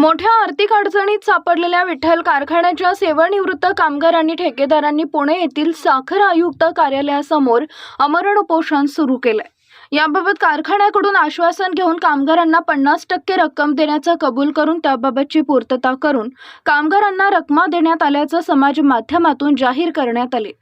मोठ्या आर्थिक अडचणीत सापडलेल्या विठ्ठल कारखान्याच्या सेवानिवृत्त कामगार आणि ठेकेदारांनी पुणे येथील साखर आयुक्त कार्यालयासमोर अमरण उपोषण सुरू केलंय. याबाबत कारखान्याकडून आश्वासन घेऊन कामगारांना पन्नास टक्के रक्कम देण्याचं कबूल करून त्याबाबतची पूर्तता करून कामगारांना रकमा देण्यात आल्याचं समाज माध्यमातून जाहीर करण्यात आले.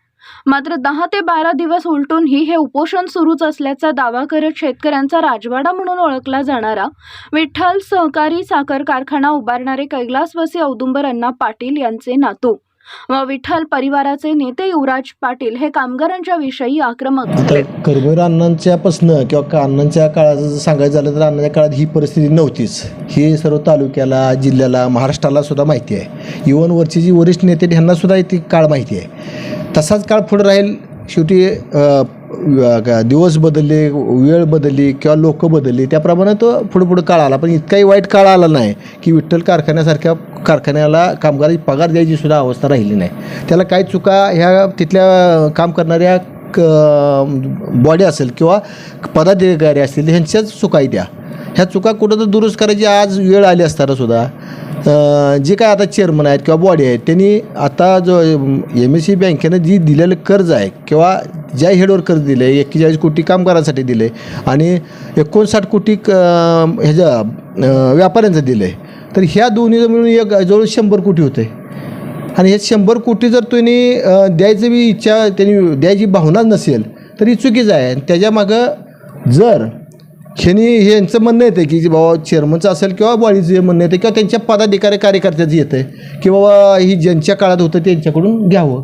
मात्र दहा ते बारा दिवस उलटूनही हे उपोषण सुरूच असल्याचा दावा करत शेतकऱ्यांचा राजवाडा म्हणून ओळखला जाणारा विठ्ठल सहकारी साखर कारखाना उभारणारे कैलासवासी औदुंबर अण्णा पाटील यांचे नातू व विठ्ठल परिवाराचे नेते युवराज पाटील हे कामगारांच्या विषयी आक्रमक करभर अण्णांच्यापासनं किंवा अण्णांच्या काळाचं जर सांगायचं झालं तर अण्णांच्या काळात ही परिस्थिती नव्हतीच. हे सर्व तालुक्याला जिल्ह्याला महाराष्ट्राला सुद्धा माहिती आहे. इवन वरची जी वरिष्ठ नेते ह्यांना सुद्धा ती काळ माहिती आहे. तसाच काळ पुढे राहील. शेवटी दिवस बदलले वेळ बदलली किंवा लोक बदलली त्याप्रमाणे तो पुढे पुढे काळ आला. पण इतकाही वाईट काळ आला नाही की विठ्ठल कारखान्यासारख्या कारखान्याला कामगाराची पगार द्यायची सुद्धा अवस्था राहिली नाही. त्याला काही चुका ह्या तिथल्या काम करणाऱ्या क बॉडी असेल किंवा पदाधिकारी असतील ह्यांच्याच चुकाही द्या. ह्या चुका कुठं तर दुरुस्त करायची आज वेळ आली असताना सुद्धा. जे काय आता चेअरमन आहेत किंवा बॉडी आहेत त्यांनी आता जो एम एस सी बँकेनं जी दिलेलं कर्ज आहे किंवा ज्या हेडवर कर्ज दिलं आहे एक्केचाळीस कोटी कामगारांसाठी दिले आणि एकोणसाठ कोटी क ह्याच्या व्यापाऱ्यांचं दिलं आहे तर ह्या दोन्ही मिळून एक जवळ शंभर कोटी होते. आणि हे शंभर कोटी जर तुम्ही द्यायचं बी इच्छा त्यांनी द्यायची भावना नसेल तर ही चुकीचं आहे. आणि त्याच्यामागं जर ह्यांनी हे यांचं म्हणणं येतं की जे बाबा चेअरमनचं असेल किंवा बॉडीचं जे म्हणणं येतं किंवा त्यांच्या पदाधिकारी कार्यकर्त्याचं येतं की बाबा ही ज्यांच्या काळात होतं त्यांच्याकडून घ्यावं.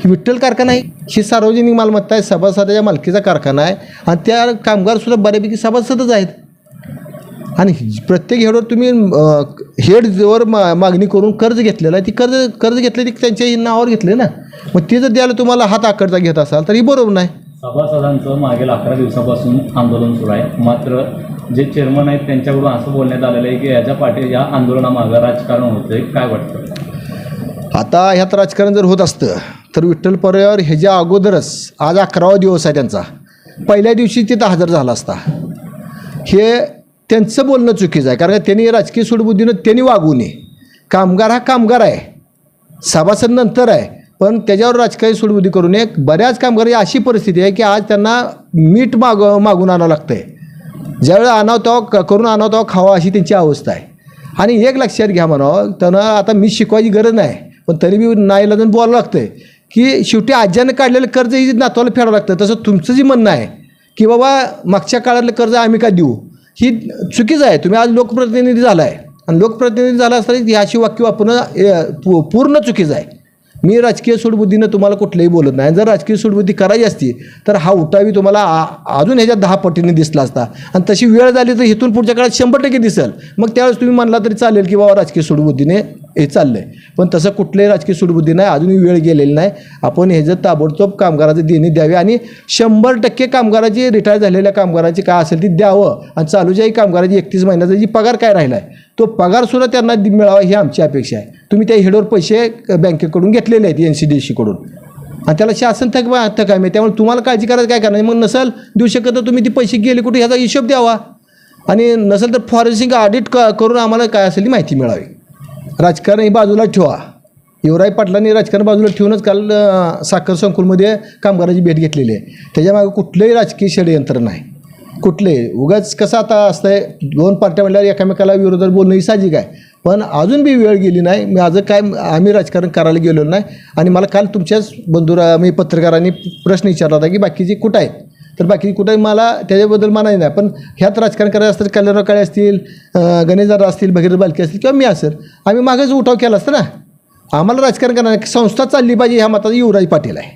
ही विठ्ठल कारखाना आहे. ही सार्वजनिक मालमत्ता आहे. सभासदाच्या मालकीचा कारखाना आहे. आणि त्या कामगारसुद्धा बऱ्यापैकी सभासदच आहेत. आणि प्रत्येक हेडवर तुम्ही हेडवर मा मागणी करून कर्ज घेतलेलं आहे ती कर्ज कर्ज घेतले ती त्यांच्या नावावर घेतले ना. मग ते जर द्यायला तुम्हाला हात आकडचा घेत असाल तर ही बरोबर नाही. सभासदांचं मागील अकरा दिवसापासून आंदोलन सुरू आहे. मात्र जे चेअरमन आहेत त्यांच्याकडून असं बोलण्यात आलेलं आहे की याच्या पाठी या आंदोलनामागं राजकारण होतंय. काय वाटतं? आता ह्यात राजकारण जर होत असतं तर विठ्ठल पर्यावर ह्याच्या अगोदरच आज अकरावा दिवस आहे त्यांचा. पहिल्या दिवशी तिथं हजर झाला असता. हे त्यांचं बोलणं चुकीचं आहे कारण का त्यांनी राजकीय सूडबुद्धीनं त्यांनी वागू नये. कामगार हा कामगार आहे. सभासद नंतर आहे. पण त्याच्यावर राजकारणी सूडबुद्धी करू नये बऱ्याच कामगार अशी परिस्थिती आहे की आज त्यांना मीठ माग मागून आणावं लागतं आहे ज्यावेळेला आणावं तेव्हा क- करून आणावं तेव्हा खावा अशी त्यांची अवस्था आहे. आणि एक लक्षात घ्या म्हणावं त्यांना आता मी शिकवायची गरज नाही पण तरी बी नाईला जाऊन बोलावं लागतं आहे की शेवटी आज्यानं काढलेलं कर्ज ही नातवाला फेडावं लागतं. तसं तुमचं जे म्हणणं आहे की बाबा मागच्या काळातलं कर्ज आम्ही का देऊ? ही चुकीचं आहे. तुम्ही आज लोकप्रतिनिधी झाला आहे आणि लोकप्रतिनिधी झाला असताना ही अशी वाक्य वापरणं पूर्ण चुकीचं आहे. मी राजकीय सूडबुद्धीनं तुम्हाला कुठलंही बोलत नाही. जर राजकीय सूडबुद्धी करायची असती तर हा उठावी तुम्हाला आ- अजून ह्याच्यात दहा पटीने दिसला असता. आणि तशी वेळ झाली तर इथून पुढच्या काळात शंभर टक्के दिसेल. मग त्यावेळेस तुम्ही म्हणला तरी चालेल की बाबा राजकीय सूडबुद्धीने हे चाललं आहे पण तसं कुठलंही राजकीय सूडबुद्धी नाही अजूनही वेळ गेलेली नाही. आपण ह्याचं ताबडतोब कामगाराचं देणे द्यावे आणि शंभर टक्के कामगाराची रिटायर झालेल्या कामगाराची काय असेल ती द्यावं. आणि चालूच्याही कामगाराची एकतीस महिन्याचा जी पगार काय राहिला आहे तो पगारसुद्धा त्यांना मिळावा ही आमची अपेक्षा आहे. तुम्ही त्या हेडवर पैसे बँकेकडून घेतलेले आहेत एन सी डी सीकडून आणि त्याला शासन थक थक त्यामुळे तुम्हाला काळजी करायचं काय करणार? मग नसेल देऊ शकत तर तुम्ही ती पैसे गेले कुठे? ह्याचा हिशोब द्यावा. आणि नसेल तर फॉरेन्सिक ऑडिट क करून आम्हाला काय असेल ती माहिती मिळावी. राजकारण ही बाजूला ठेवा. युवराय पाटलांनी राजकारण बाजूला ठेवूनच काल साखर संकुलमध्ये कामगाराची भेट घेतलेली आहे. त्याच्यामागे कुठलंही राजकीय षडयंत्र नाही. कुठले उगाच कसं आता असतंय दोन पार्ट्या म्हणल्यावर एकामेकाला विरोधात बोलणं ही साजिक आहे. पण अजून बी वेळ गेली नाही. माझं काय आम्ही राजकारण करायला गेलो नाही. आणि मला काल तुमच्याच बंधुरा मी पत्रकारांनी प्रश्न विचारला होता की बाकीची कुठं आहेत? तर बाकी कुठे मला त्याच्याबद्दल म्हणायचं नाही. पण ह्यात राजकारण करायचं असतं कल्याणराव काळे असतील अं, गणेश असतील भगीरथ बालके असतील किंवा मी असेल आम्ही मागेच उठाव केला असतं ना. आम्हाला राजकारण करणार संस्था चालली पाहिजे ह्या मताचा युवराज पाटील आहे.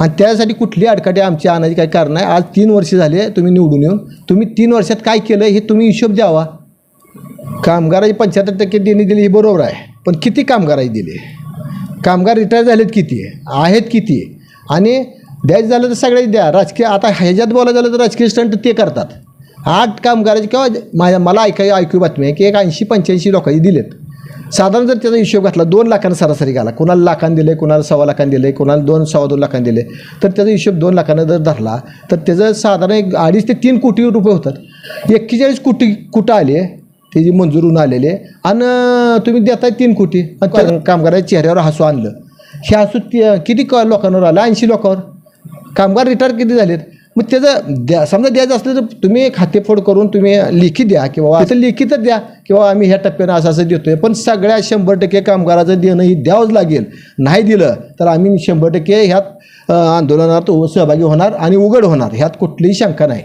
आणि त्यासाठी कुठली अडकाटे आमची आणायची काही कारण आहे आज तीन वर्ष झाले तुम्ही निवडून येऊन. तुम्ही तीन वर्षात काय केलं हे तुम्ही हिशोब द्यावा. कामगाराची पंच्याहत्तर टक्के देणी दिली ही बरोबर आहे. पण किती कामगाराची दिली? कामगार रिटायर झालेत किती? आहे आहेत किती? आणि द्यायचं झालं तर सगळ्याच द्या. राजकीय आता ह्याच्यात बोलायचं झालं तर राजकीय स्टंट ते करतात. आठ कामगाराचे किंवा माझ्या मला ऐकाय ऐकू बातमी आहे की एक ऐंशी पंच्याऐंशी लोकांनी दिलेत. साधारण जर त्याचा हिशोब घातला दोन लाखांना सरासरी घाला. कोणाला लाखांना दिले कोणाला सव्वा लाखांना दिले कोणाला दोन सव्वा दोन लाखांनी दिले. तर त्याचा हिशोब दोन लाखांना जर धरला तर त्याचं साधारण एक अडीच ते तीन कोटी रुपये होतात. एक्केचाळीस कोटी कुठं आले? त्याची मंजूर होऊन आलेले आणि तुम्ही देताय तीन कोटी. आणि त्या कामगाराच्या चेहऱ्यावर हसू आणलं. हे हसू ते- किती क- लोकांवर आलं? ऐंशी लोकांवर. कामगार रिटायर किती झालेत? मग त्याचं द्या समजा द्यायचं असलं तर तुम्ही खातेफोड करून तुम्ही लेखी द्या किंवा त्याचं लेखी तर द्या किंवा आम्ही ह्या टप्प्यानं असं असं देतोय. पण सगळ्या शंभर टक्के कामगाराचं देणं ही द्यावंच लागेल. नाही दिलं तर आम्ही शंभर टक्के ह्यात अ, आंदोलनात सहभागी होणार आणि उघड होणार. ह्यात कुठलीही शंका नाही.